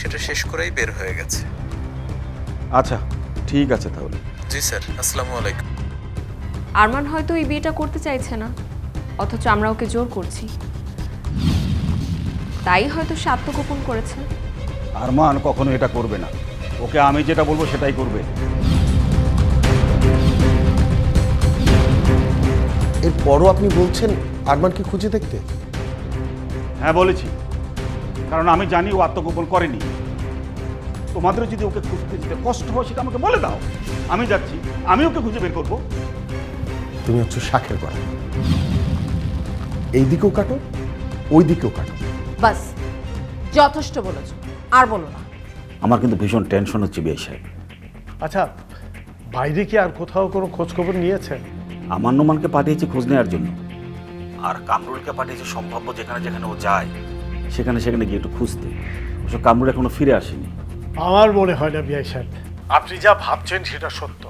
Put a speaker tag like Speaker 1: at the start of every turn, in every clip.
Speaker 1: সেটা শেষ করেই বের হয়ে গেছে।
Speaker 2: আচ্ছা ঠিক আছে তাহলে।
Speaker 1: জি স্যার আসসালামু আলাইকুম।
Speaker 3: আরমান হয়তো এই বিয়েটা করতে চাইছে না অথচ আমরা ওকে জোর করছি। তাই হয়তো সে আত্মগোপন করেছে।
Speaker 2: আরমান কখনো এটা করবে না। ওকে আমি যেটা বলব সেটাই করবে।
Speaker 4: এরপরও আপনি বলছেন আরমানকে খুঁজে দেখতে?
Speaker 2: হ্যাঁ বলেছি। কারণ আমি জানি ও আত্মগোপন করেনি। তোমাদের যদি ওকে খুঁজতে যেতে কষ্ট হয় সেটা আমাকে বলে দাও। আমি যাচ্ছি। আমি ওকে খুঁজে বের করব।
Speaker 4: তুমি হচ্ছে শাখের করা এই দিকেও কাটো ওই দিকেও কাটো।
Speaker 5: বাস যথেষ্ট বলেছ। আর বলো না।
Speaker 2: আমার কিন্তু ভীষণ টেনশন হচ্ছে বিয়ে সাহেব।
Speaker 6: আচ্ছা বাইরে কি আর কোথাও কোনো খোঁজ খবর নিয়েছেন?
Speaker 2: আমার নোমানকে পাঠিয়েছি খোঁজ নেওয়ার জন্য। আর কামরুলকে পাঠিয়েছি সম্ভাব্য যেখানে যেখানে ও যায়। সেখানে সেখানে গিয়ে একটু খুঁজতে। অবশ্য কামরুল এখনও ফিরে আসেনি।
Speaker 6: আমার মনে হয় না বিআই সাহেব। আপনি যা ভাবছেন সেটা সত্য।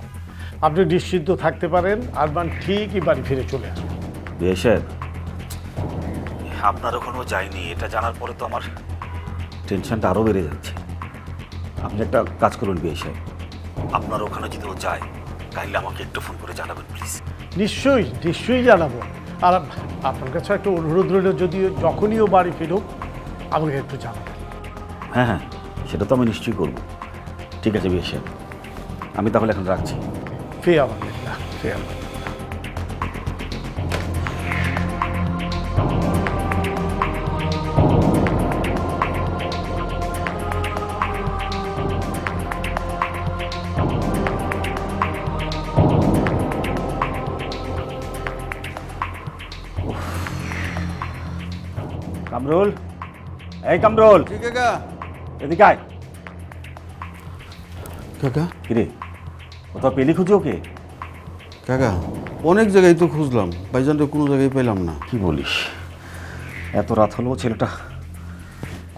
Speaker 6: আপনি নিশ্চিন্ত থাকতে পারেন আরমান ঠিকই বাড়ি ফিরে চলে আসবে।
Speaker 2: বিয়ে সাহেব। আপনার ওখানেও যায়নি এটা জানার পরে তো আমার টেনশনটা আরও বেড়ে যাচ্ছে। আপনি একটা কাজ করুন বিয়ে সাহেব। আপনার ওখানে যদি ও যায় কাইলে আমাকে একটু ফোন করে জানাবেন প্লিজ।
Speaker 6: নিশ্চয়ই নিশ্চয়ই জানাব। আর আপনার কাছে একটা অনুরোধ রইল যদি যখনই ও বাড়ি ফিরুক আমাকে একটু জানাবেন
Speaker 2: হ্যাঁ হ্যাঁ সেটা তো আমি নিশ্চয়ই করব। ঠিক আছে সাহেব আমি তাহলে এখন রাখছি।
Speaker 6: ফে না ফে আমাদের
Speaker 2: কামরুল? এই কামরুল।
Speaker 4: কাকা?
Speaker 2: এদিকে আয়।
Speaker 7: কাকা?
Speaker 2: কিরে? কোথাও পেলি খুঁজে ওকে?
Speaker 7: কাকা অনেক জায়গায় তো খুঁজলাম ভাইজানটা কোনো জায়গায় পেলাম না।
Speaker 2: কি বলিস? এত রাত হলো ছেলেটা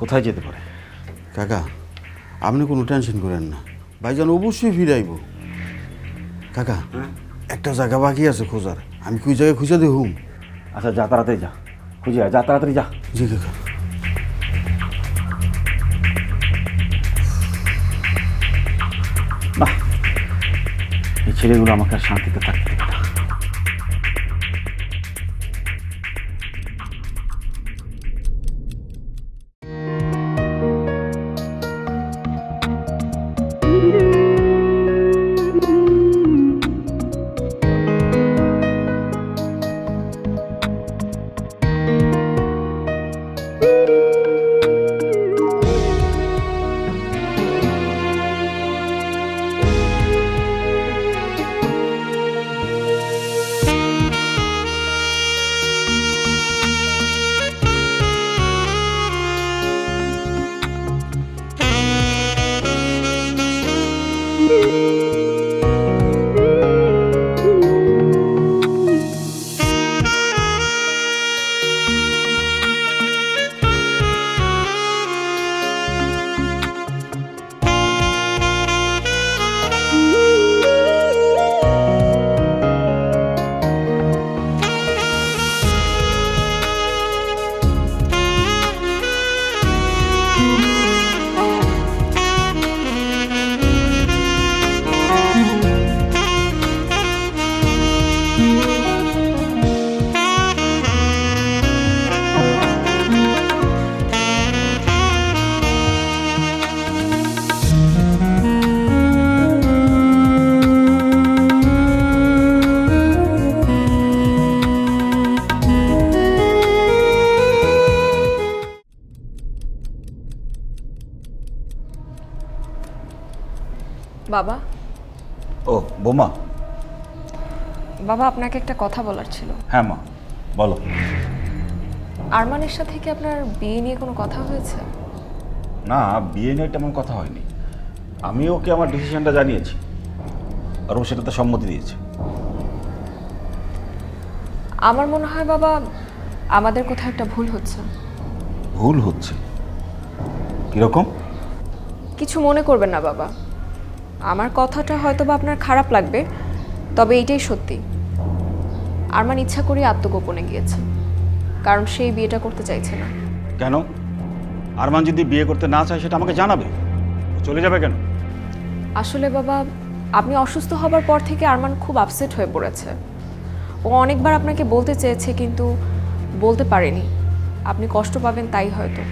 Speaker 2: কোথায় যেতে পারে?
Speaker 7: কাকা আপনি কোনো টেনশন করেন না ভাইজান অবশ্যই ফিরে আইব। কাকা একটা জায়গা বাকি আছে খোঁজার আমি কই জায়গায় খুঁজে দেখুম।
Speaker 2: আচ্ছা যা তাড়াতাড়ি যা খুঁজে যা তাড়াতাড়ি যা।
Speaker 7: জি কাকা।
Speaker 2: না এই ছেলেগুলো আমাকে আর শান্তিতে থাকতে না।
Speaker 3: বাবা আপনাকে একটা কথা বলার ছিল।
Speaker 2: হ্যাঁ মা বলো।
Speaker 3: আরমানের সাথে কি আপনার বিয়ে নিয়ে কোনো কথা হয়েছে?
Speaker 2: না বিয়ে নিয়ে তেমন কথা হয়নি। আমি ওকে আমার ডিসিশনটা জানিয়েছি। আর ও সেটাতে সম্মতি দিয়েছে।
Speaker 3: আমার মনে হয় বাবা আমাদের কোথাও একটা ভুল হচ্ছে।
Speaker 2: ভুল হচ্ছে? কীরকম?
Speaker 3: কিছু মনে করবেন না বাবা। আমার কথাটা হয়তো বা আপনার খারাপ লাগবে তবে এইটাই সত্যি। আরমান ইচ্ছা করে আত্মগোপনে গিয়েছে। কারণ সেই বিয়েটা করতে চাইছে না।
Speaker 2: কেন? আরমান যদি বিয়ে করতে না চায় সেটা আমাকে জানাবে। ও চলে যাবে কেন?
Speaker 3: আসলে বাবা আপনি অসুস্থ হবার পর থেকে আরমান খুব আপসেট হয়ে পড়েছে। ও অনেকবার আপনাকে বলতে চেয়েছে কিন্তু বলতে পারেনি। আপনি কষ্ট পাবেন তাই হয়তো।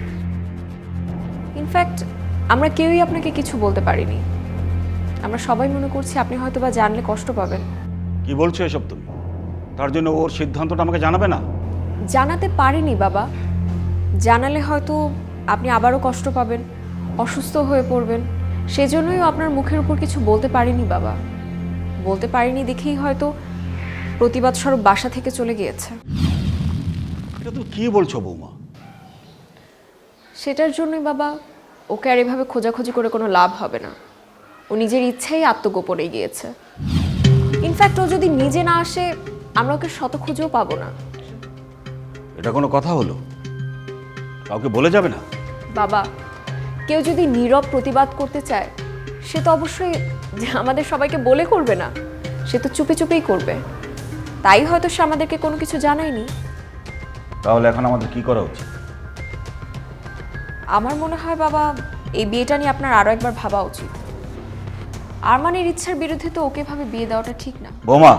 Speaker 3: ইনফ্যাক্ট আমরা কেউই আপনাকে কিছু বলতে পারিনি। আমরা সবাই মনে করছি আপনি হয়তো বা জানলে কষ্ট পাবেন।
Speaker 2: কি বলছো এসব তুমি? তার জন্য ওর সিদ্ধান্তটা আমাকে জানাবে না?
Speaker 3: জানাতে পারিনি বাবা। জানালে হয়তো আপনি আবারও কষ্ট পাবেন অসুস্থ হয়ে পড়বেন। সেজন্যই আপনার মুখের উপর কিছু বলতে পারিনি বাবা। বলতে পারিনি দেখেই হয়তো প্রতিবাদ স্বরূপ বাসা থেকে চলে গিয়েছে।
Speaker 2: এটা তুমি কি বলছো বৌমা?
Speaker 3: সেটার জন্যই বাবা ওকে আর এভাবে খোঁজাখুঁজি করে কোনো লাভ হবে না। ও নিজের ইচ্ছেই আত্মগোপনে গিয়েছে। ইনফ্যাক্ট ও যদি নিজে না আসে আমরা ওকে শত খুঁজেও পাবো না।
Speaker 2: এটা কোনো কথা হলো? কাউকে বলে যাবে না?
Speaker 3: বাবা কেউ যদি নীরব প্রতিবাদ করতে চায় সে তো অবশ্যই যে আমাদের সবাইকে বলে করবে না। সে তো চুপি চুপেই করবে। তাই হয়তো সে আমাদেরকে কোনো কিছু জানায়নি।
Speaker 2: তাহলে এখন আমাদের কি করা উচিত?
Speaker 3: আমার মনে হয় বাবা এই বিয়েটা নিয়ে আপনার আরও একবার ভাবা উচিত। আরমানের ইচ্ছার বিরুদ্ধে তো ওকে ভাবে বিয়ে দেওয়াটা ঠিক না।
Speaker 2: বৌমা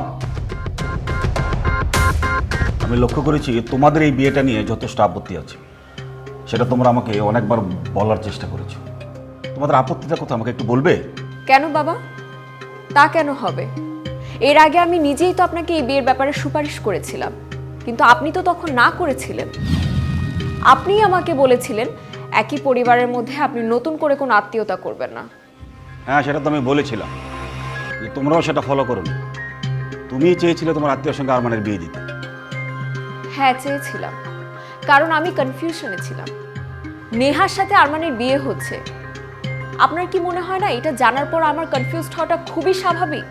Speaker 2: আমি লক্ষ্য করেছি তোমাদের এই বিয়েটা নিয়ে যথেষ্ট আপত্তি আছে। সেটা তোমরা আমাকে অনেকবার বলার চেষ্টা করেছ। তোমাদের আপত্তিটা কথা আমাকে একটু বলবে?
Speaker 3: কেন বাবা? তা কেন হবে? এর আগে আমি নিজেই তো আপনাকে এই বিয়ের ব্যাপারে সুপারিশ করেছিলাম। কিন্তু আপনি তো তখন না করেছিলেন। আপনিই আমাকে বলেছিলেন একই পরিবারের মধ্যে আপনি নতুন করে কোনো আত্মীয়তা করবেন না।
Speaker 2: হ্যাঁ সেটা তো আমি বলেছিলাম। যে তোমরাও সেটা ফলো করো তুমিই চেয়েছিলে তোমার আত্মীয়ের সঙ্গে আরমানের বিয়ে দিতে।
Speaker 3: হ্যাঁ চেয়েছিলাম। কারণ আমি কনফিউশনে ছিলাম। নেহার সাথে আরমানের বিয়ে হচ্ছে। আপনার কি মনে হয় না এটা জানার পর আমার কনফিউজড হওয়াটা খুবই স্বাভাবিক?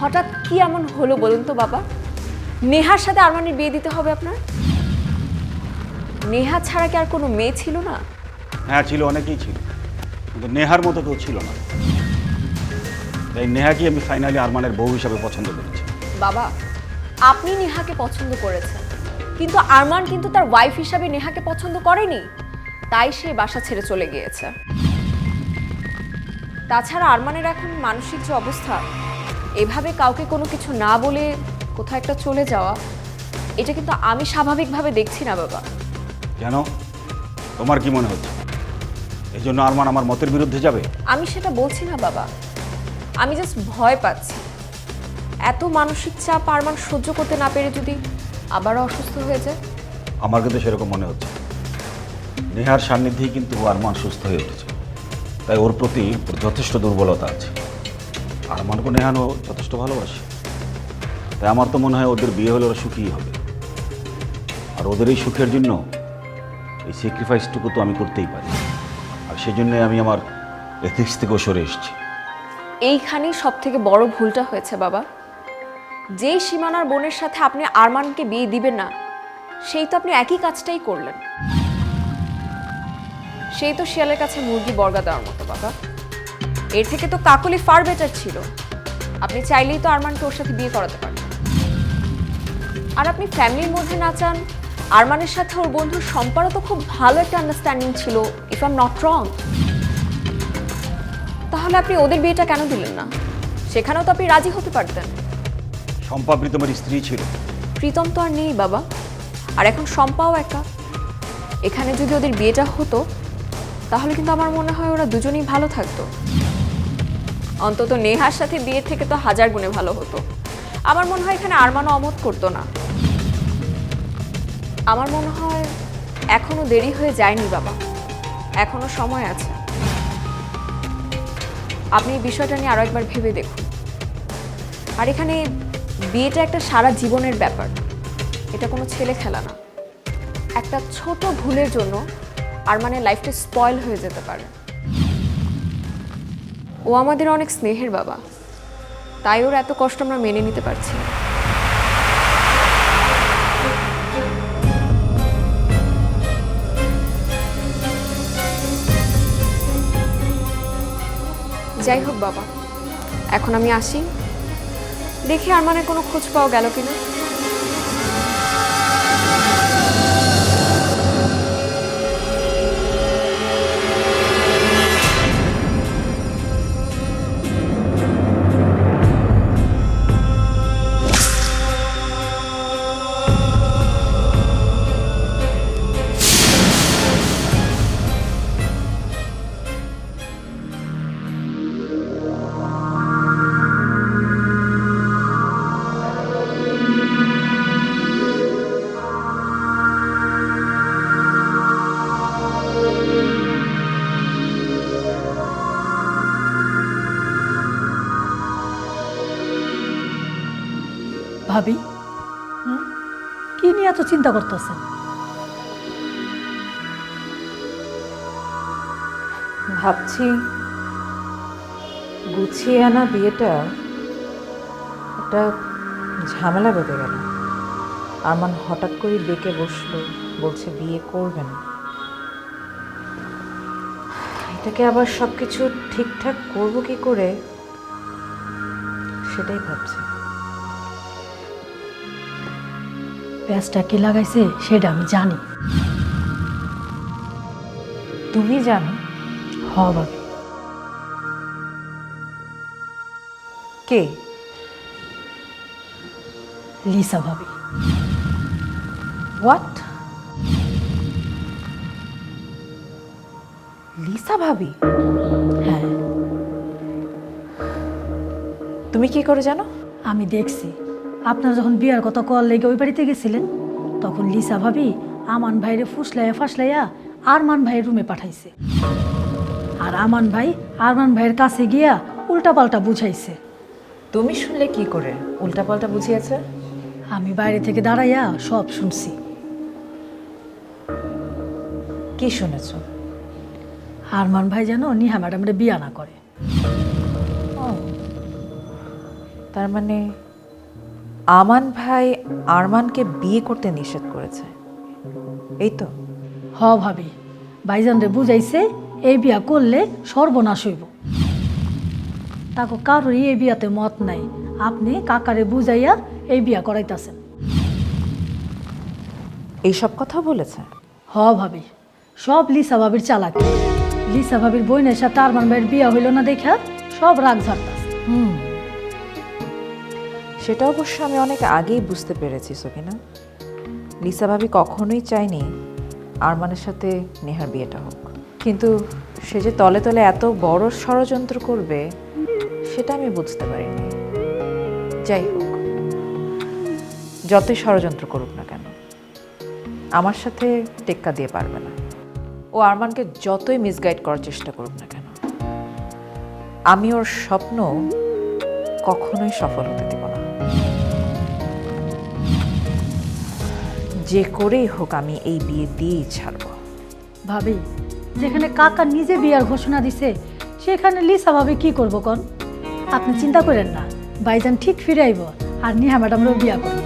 Speaker 3: হঠাৎ কি এমন হলো বলুন তো বাবা? নেহার সাথে আরমানের বিয়ে দিতে হবে আপনার? নেহা ছাড়া কি আর কোনো মেয়ে ছিল না?
Speaker 2: হ্যাঁ ছিল অনেকেই ছিল। কিন্তু নেহার মতো কেউ ছিল না। তাই নেহাকে আমি ফাইনালি আরমানের বউ হিসাবে পছন্দ করেছি।
Speaker 3: বাবা আপনি নেহাকে পছন্দ করেছেন। কিন্তু আরমান কিন্তু তার ওয়াইফ হিসাবে নেহাকে পছন্দ করেনি। তাই সে বাসা ছেড়ে চলে গিয়েছে। তাছাড়া আরমানের এখন মানসিক যে অবস্থা এভাবে কাউকে কোনো কিছু না বলে কোথাও একটা চলে যাওয়া এটা কিন্তু আমি স্বাভাবিকভাবে দেখছি না বাবা।
Speaker 2: কেন? তোমার কি মনে হচ্ছে? এই জন্য আরমান আমার মতের বিরুদ্ধে যাবে?
Speaker 3: আমি সেটা বলছি না বাবা। আমি জাস্ট ভয় পাচ্ছি। এত মানসিক চাপ আরমান সহ্য করতে না পেরে যদি আবারও অসুস্থ হয়ে যায়?
Speaker 2: আমার কিন্তু সেরকম মনে হচ্ছে নেহার সান্নিধ্যেই কিন্তু ও আরমান সুস্থ হয়ে উঠেছে। তাই ওর প্রতি যথেষ্ট দুর্বলতা আছে। আরমানকে নেহানো যথেষ্ট ভালোবাসে। তাই আমার তো মনে হয় ওদের বিয়ে হলে ওরা সুখী হবে। আর ওদের এই সুখের জন্য এই স্যাক্রিফাইসটুকু তো আমি করতেই পারি। আর সেই জন্যে আমি আমার এথিক্স থেকেও সরে এসেছি।
Speaker 3: এইখানেই সব থেকে বড় ভুলটা হয়েছে বাবা। যেই সীমানার বোনের সাথে আপনি আরমানকে বিয়ে দিবেন না, সেই তো আপনি একই কাজটাই করলেন। সেই তো শিয়ালের কাছে মুরগি বর্গা দেওয়ার মতো বাবা এর থেকে তো কাকলি ফার বেটার ছিল। আপনি চাইলেই তো আরমানকে ওর সাথে বিয়ে করাতে পারেন। আর আপনি ফ্যামিলির মধ্যে না চান, আরমানের সাথে ওর বন্ধুর সম্পারও তো খুব ভালো একটা আন্ডারস্ট্যান্ডিং ছিল ইফ আম নট রং তাহলে আপনি ওদের বিয়েটা কেন দিলেন না? সেখানেও তো আপনি রাজি হতে পারতেন।
Speaker 2: শম্পা প্রীতমের স্ত্রী ছিল।
Speaker 3: প্রীতম তো আর নেই বাবা। আর এখন শম্পাও একা। এখানে যদি ওদের বিয়েটা হতো, তাহলে কিন্তু আমার মনে হয় ওরা দুজনেই ভালো থাকতো। অন্তত নেহার সাথে বিয়ের থেকে তো হাজার গুণে ভালো হতো। আমার মনে হয় এখানে আরমানও অমত করতো না। আমার মনে হয় এখনও দেরি হয়ে যায়নি বাবা। এখনও সময় আছে। আপনি এই বিষয়টা নিয়ে আরও একবার ভেবে দেখুন। আর এখানে বিয়েটা একটা সারা জীবনের ব্যাপার। এটা কোনো ছেলে খেলা না। একটা ছোট ভুলের জন্য আর মানে লাইফটা স্পয়েল হয়ে যেতে পারে। ও আমাদের অনেক স্নেহের বাবা। তাই ওর এত কষ্ট আমরা মেনে নিতে পারছি। যাই হোক বাবা, এখন আমি আসি। দেখি আর মানে কোনো খোঁজ পাওয়া গেল কিনা?
Speaker 8: চিন্তা করতেছেন?
Speaker 5: ভাবছি গুছিয়ে আনা বিয়েটা একটা ঝামেলা বেঁধে গেল। আরমান হঠাৎ করে ডেকে বসল, বলছে বিয়ে করবে না। এটাকে আবার সব কিছু ঠিকঠাক করব কি করে? সেটাই ভাবছি।
Speaker 8: প্যাঁচটা কি লাগাইছে সেটা আমি জানি।
Speaker 5: তুমি জানো?
Speaker 8: হ ভাবি
Speaker 5: কে?
Speaker 8: লিসা ভাবি।
Speaker 5: হোয়াট লিসা ভাবি?
Speaker 8: হ্যাঁ।
Speaker 5: তুমি কি করে জানো?
Speaker 8: আমি দেখছি। আপনার যখন বিয়ার কথা কল লেগে ওই বাড়িতে গেছিলেন তখন লিসা ভাবি আমান ভাইরে ফুসলাইয়া ফাসলাইয়া আরমান ভাইয়ের রুমে পাঠাইছে। আর আমান ভাই আরমান ভাইয়ের কাছে গিয়া উল্টাপাল্টা বুঝাইছে।
Speaker 5: তুমি শুনলে কি করে? উল্টাপাল্টা বুঝিয়েছে?
Speaker 8: আমি বাইরে থেকে দাঁড়াইয়া সব শুনছি।
Speaker 5: কি শুনেছ?
Speaker 8: আরমান ভাই যেন নিহা ম্যাডামরে বিয়া না করে।
Speaker 5: তার মানে আমান ভাই আরমানকে বিয়ে করতে নিষেধ করেছে। এই তো।
Speaker 8: হ ভাবি ভাইজানরে বুঝাইছে এই বিয়া করলে সর্বনাশ হইব। তাকে কারোরই এই বিয়াতে মত নাই। আপনি কাকারে বুঝাইয়া এই বিয়া করাইতাছেন।
Speaker 5: এইসব কথা বলেছে?
Speaker 8: হ ভাবি সব লিসা ভাবির চালাকি। লিসা ভাবির বইনের সাথে আরমান ভাইয়ের বিয়া হইল না দেখা সব রাগ ঝাড়তাছে।
Speaker 5: হুম। সেটা অবশ্য আমি অনেক আগেই বুঝতে পেরেছি, সকিনা। লিসা ভাবি কখনোই চায়নি আরমানের সাথে নেহার বিয়েটা হোক। কিন্তু সে যে তলে তলে এত বড় ষড়যন্ত্র করবে, সেটা আমি বুঝতে পারিনি। যাই হোক, যতই ষড়যন্ত্র করুক না কেন, আমার সাথে টেক্কা দিয়ে পারবে না। ও আরমানকে যতই মিসগাইড করার চেষ্টা করুক না কেন, আমি ওর স্বপ্ন কখনোই সফল হতে দেব যে করেই হোক আমি এই বিয়ে দিয়েই ছাড়ব।
Speaker 8: ভাবি যেখানে কাকা নিজে বিয়ার ঘোষণা দিছে সেখানে লিসা ভাবি কি করব কন? আপনি চিন্তা করেন না ভাইজান ঠিক ফিরে আইব আর নিহা ম্যাডামরাও বিয়া করব।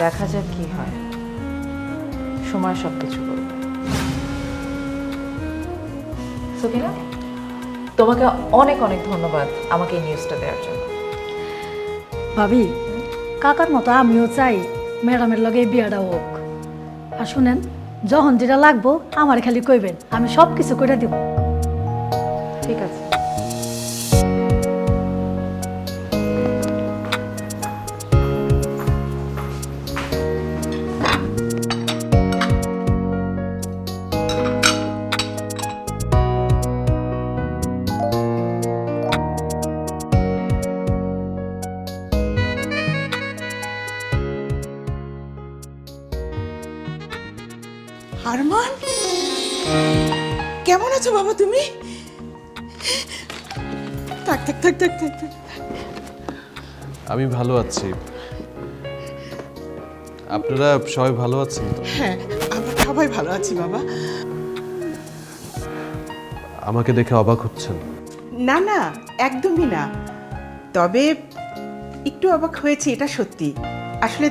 Speaker 5: দেখা যাক কি হয়। সময় সব কিছু করবে সুকিনা তোমাকে অনেক অনেক ধন্যবাদ আমাকে এই নিউজটা দেওয়ার জন্য।
Speaker 8: ভাবি কাকার মতো আমিও চাই ম্যাডামের লগে এই বিয়াটা হোক। আর শুনেন যখন যেটা লাগবো আমার খালি কইবেন আমি সব কিছু করে দিব।
Speaker 5: ঠিক আছে।
Speaker 9: বাবা তুমি? থাক থাক থাক থাক থাক থাক।
Speaker 10: আমি ভালো আছি। আপনারা সবাই ভালো আছেন তো?
Speaker 9: হ্যাঁ আমরা সবাই ভালো আছি বাবা।
Speaker 10: আমাকে দেখে অবাক হচ্ছেন।
Speaker 9: না না একদমই না। তবে একটু অবাক হয়েছে এটা সত্যি। আসলে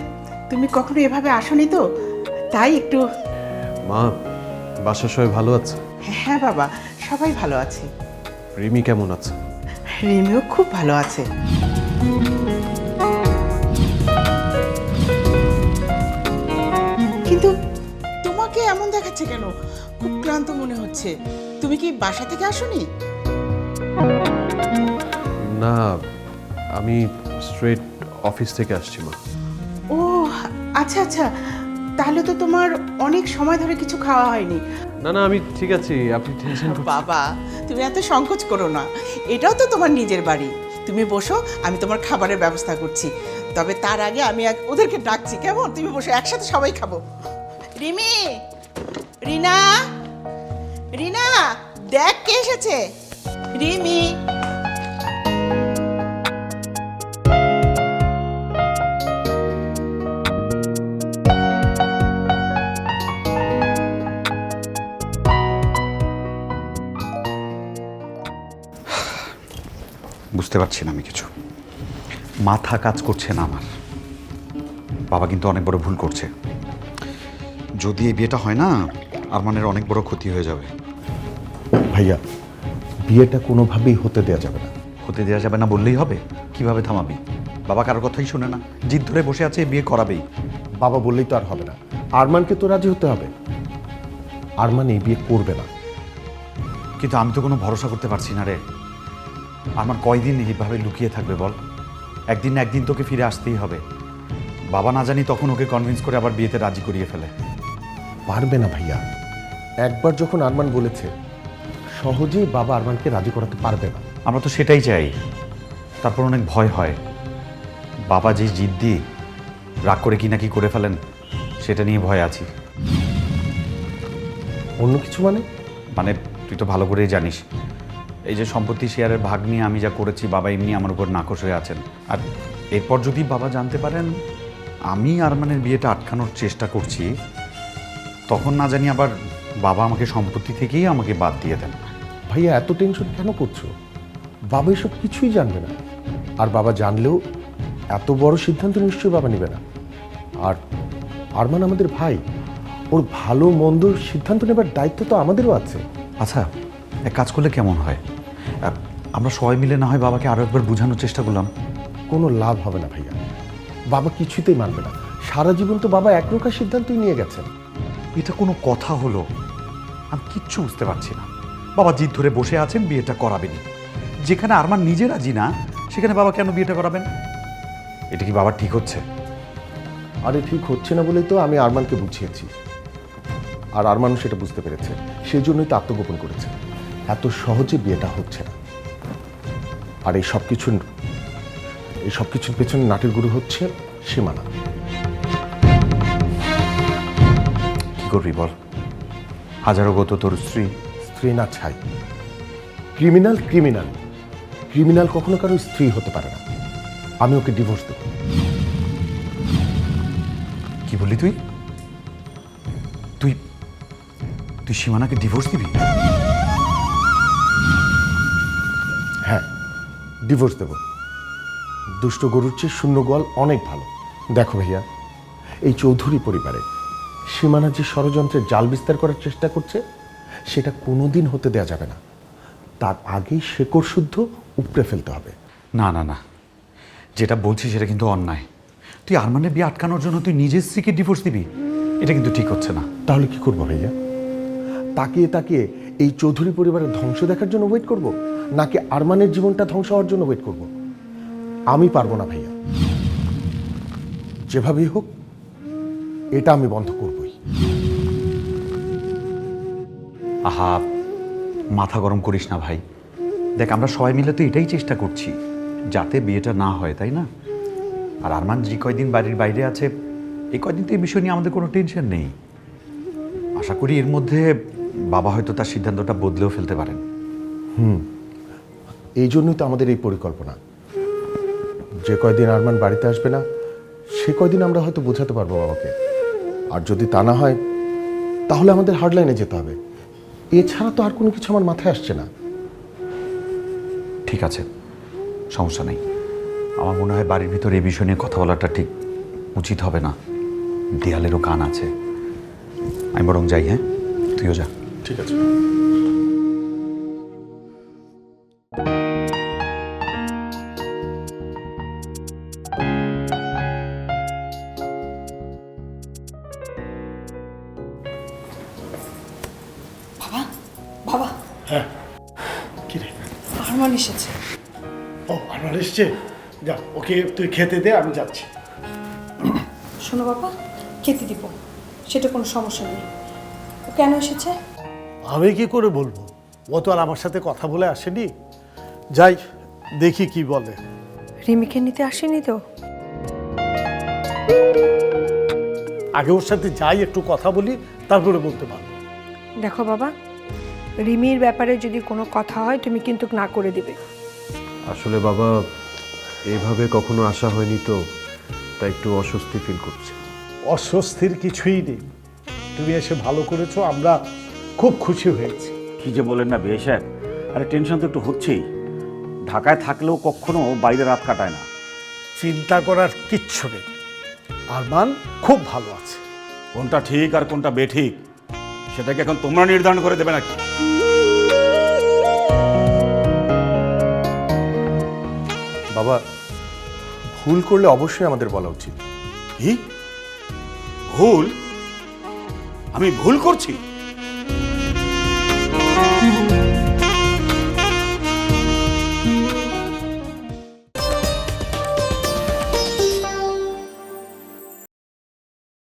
Speaker 9: তুমি কখনো এভাবে আসনি তো? তাই একটু
Speaker 10: মা বাসার সবাই ভালো আছে?
Speaker 9: হ্যাঁ বাবা সবাই ভালো আছে।
Speaker 10: রিমি কেমন আছে?
Speaker 9: রিমিও খুব ভালো আছে। কিন্তু তোমাকে এমন দেখাচ্ছে কেন? খুব ক্লান্ত মনে হচ্ছে। তুমি কি বাসা থেকে আসোনি?
Speaker 10: না আমি স্ট্রেট অফিস থেকে আসছি মা।
Speaker 9: ও আচ্ছা আচ্ছা। তাহলে তো তোমার অনেক সময় ধরে কিছু খাওয়া হয়নি।
Speaker 10: না না, আমি ঠিক আছি, আপনি টেনশন
Speaker 9: বাবা, তুমি এত সংকোচ করো না। এটাও তো তোমার নিজের বাড়ি। তুমি বসো, আমি তোমার খাবারের ব্যবস্থা করছি। তবে তার আগে আমি এক- ওদেরকে ডাকছি, কেমন? তুমি বসো, একসাথে সবাই খাব। রিমি! রিনা! রিনা! দেখ কে এসেছে। রিমি!
Speaker 11: বুঝতে পারছি না আমি কিছু। মাথা কাজ করছে না আমার। বাবা কিন্তু অনেক বড় ভুল করছে। যদি এই বিয়েটা হয় না আরমানের অনেক বড় ক্ষতি হয়ে যাবে।
Speaker 4: ভাইয়া বিয়েটা কোনোভাবেই হতে দেওয়া যাবে না।
Speaker 11: হতে দেওয়া যাবে না বললেই হবে। কীভাবে থামাবি? বাবা কারোর কথাই শুনে না। জিদ ধরে বসে আছে বিয়ে করাবেই।
Speaker 4: বাবা বললেই তো আর হবে না। আরমানকে তো রাজি হতে হবে। আরমান এই বিয়ে করবে না।
Speaker 11: কিন্তু আমি তো কোনো ভরসা করতে পারছি না রে। আমার কয়দিন এইভাবে লুকিয়ে থাকবে বল? একদিন না একদিন তোকে ফিরে আসতেই হবে। বাবা না জানি তখন ওকে কনভিন্স করে আবার বিয়েতে রাজি করিয়ে ফেলে।
Speaker 4: পারবে না ভাইয়া। একবার যখন আরমান বলেছে সহজেই বাবা আরমানকে রাজি করাতে পারবে না।
Speaker 11: আমরা তো সেটাই চাই। তারপর অনেক ভয় হয়। বাবা যে জিদ্দি রাগ করে কি না কি করে ফেলেন সেটা নিয়ে ভয় আছি।
Speaker 4: অন্য কিছু মানে?
Speaker 11: মানে তুই তো ভালো করেই জানিস এই যে সম্পত্তি শেয়ারের ভাগ নিয়ে আমি যা করেছি বাবা এমনি আমার উপর নাকশ হয়ে আছেন। আর এরপর যদি বাবা জানতে পারেন আমি আরমানের বিয়েটা আটকানোর চেষ্টা করছি তখন না জানি আবার বাবা আমাকে সম্পত্তি থেকেই আমাকে বাদ দিয়ে দেন।
Speaker 4: ভাইয়া এত টেনশন কেন করছ? বাবা এসব কিছুই জানবে না। আর বাবা জানলেও এত বড় সিদ্ধান্ত নিশ্চয়ই বাবা নেবে না। আর আরমান আমাদের ভাই। ওর ভালো মন্দ সিদ্ধান্ত নেবার দায়িত্ব তো আমাদেরও আছে।
Speaker 11: আচ্ছা এক কাজ করলে কেমন হয়? আমরা সবাই মিলে না হয় বাবাকে আরও একবার বোঝানোর চেষ্টা করলাম।
Speaker 4: কোনো লাভ হবে না ভাইয়া। বাবা কিছুতেই মানবে না। সারা জীবন তো বাবা একরকম সিদ্ধান্তই নিয়ে গেছেন।
Speaker 11: এটা কোনো কথা হলো? আমি কিচ্ছু বুঝতে পারছি না। বাবা জিদ ধরে বসে আছেন বিয়েটা করাবেনি যেখানে আরমান নিজে রাজি না সেখানে বাবা কেন বিয়েটা করাবেন? এটা কি বাবার ঠিক হচ্ছে?
Speaker 4: আরে ঠিক হচ্ছে না বলেই তো আমি আরমানকে বুঝিয়েছি। আর আরমানও সেটা বুঝতে পেরেছে। সেই জন্যই তো আত্মগোপন করেছে। এত সহজে বিয়েটা হচ্ছে না। আর এই সব কিছুর এই সব কিছুর পেছনে নাটের গুরু হচ্ছে সীমানা।
Speaker 11: কি করবি বল? হাজারো গত তোর স্ত্রী
Speaker 4: স্ত্রী না ছাই। Criminal criminal. ক্রিমিনাল কখনো কারও স্ত্রী হতে পারে না। আমি ওকে ডিভোর্স দেবো।
Speaker 11: কি বললি তুই? তুই তুই সীমানাকে ডিভোর্স দিবি?
Speaker 4: ডিভোর্স দেব। দুষ্ট গরুর চেয়ে শূন্য গোয়াল অনেক ভালো। দেখো ভাইয়া এই চৌধুরী পরিবারে সীমানা যে ষড়যন্ত্রের জাল বিস্তার করার চেষ্টা করছে সেটা কোনোদিন হতে দেয়া যাবে না। তার আগেই শেকড় শুদ্ধ উপড়ে ফেলতে হবে।
Speaker 11: না না না। যেটা বলছিস সেটা কিন্তু অন্যায়। তুই আরমানের বিয়ে আটকানোর জন্য তুই নিজের স্ত্রীকে ডিভোর্স দিবি? এটা কিন্তু ঠিক হচ্ছে না।
Speaker 4: তাহলে কি করব ভাইয়া? তাকিয়ে তাকিয়ে এই চৌধুরী পরিবারের ধ্বংস দেখার জন্য ওয়েট করব? নাকি আরমানের জীবনটা ধ্বংস হওয়ার জন্য ওয়েট করব? আমি পারব না ভাইয়া। যেভাবেই হোক এটা আমি বন্ধ করবই।
Speaker 11: আহা মাথা গরম করিস না ভাই। দেখ আমরা সবাই মিলে তো এটাই চেষ্টা করছি যাতে বিয়েটা না হয় তাই না? আর আরমান যে কয়দিন বাড়ির বাইরে আছে এই কয়দিন তো এই বিষয় নিয়ে আমাদের কোনো টেনশন নেই। আশা করি এর মধ্যে বাবা হয়তো তার সিদ্ধান্তটা বদলেও ফেলতে পারেন।
Speaker 4: এই জন্যই তো আমাদের এই পরিকল্পনা। যে কয়দিন আরমান বাড়িতে আসবে না সে কয়দিন আমরা হয়তো বোঝাতে পারব বাবাকে। আর যদি তা না হয় তাহলে আমাদের হার্ডলাইনে যেতে হবে। এছাড়া তো আর কোনো কিছু আমার মাথায় আসছে না।
Speaker 11: ঠিক আছে সমস্যা নেই। আমার মনে হয় বাড়ির ভিতরে এই বিষয় নিয়ে কথা বলাটা ঠিক উচিত হবে না। দেয়ালেরও কান আছে। আমি বরং যাই হ্যাঁ? তুইও যা।
Speaker 4: ঠিক আছে।
Speaker 6: আমার এসছে। যা ওকে তুই খেতে দে আমি যাচ্ছি।
Speaker 12: শোনো বাবা খেতে দিব। সেটা কোনো সমস্যা নেই। ও কেন এসেছে?
Speaker 6: আমি কি করে বলব? ও তো আর আমার সাথে কথা বলে আসেনি। যাই দেখি কি বলে।
Speaker 12: রিমিকে নিতে আসেনি তো?
Speaker 6: আগে ওর সাথে যাই একটু কথা বলি তারপরে বলতে পারব।
Speaker 12: দেখো বাবা রিমির ব্যাপারে যদি কোনো কথা হয় তুমি কিন্তু না করে দিবে।
Speaker 10: আসলে বাবা এইভাবে কখনো আসা হয়নি তো তাই একটু অস্বস্তি ফিল করছি।
Speaker 6: অস্বস্তির কিছুই নেই। তুমি এসে ভালো করেছ আমরা খুব খুশি হয়েছি।
Speaker 2: কি যে বলেন না বিয়ে সাহেব আরে টেনশন তো একটু হচ্ছেই। ঢাকায় থাকলেও কখনো বাইরে রাত কাটায় না।
Speaker 6: চিন্তা করার কিচ্ছু নেই। আর আরমান খুব ভালো আছে।
Speaker 2: কোনটা ঠিক আর কোনটা বেঠিক সেটাকে এখন তোমরা নির্ধারণ করে দেবে নাকি?
Speaker 4: বাবা ভুল করলে অবশ্যই আমাদের বলা উচিত।
Speaker 2: কি? ভুল? আমি ভুল করছি?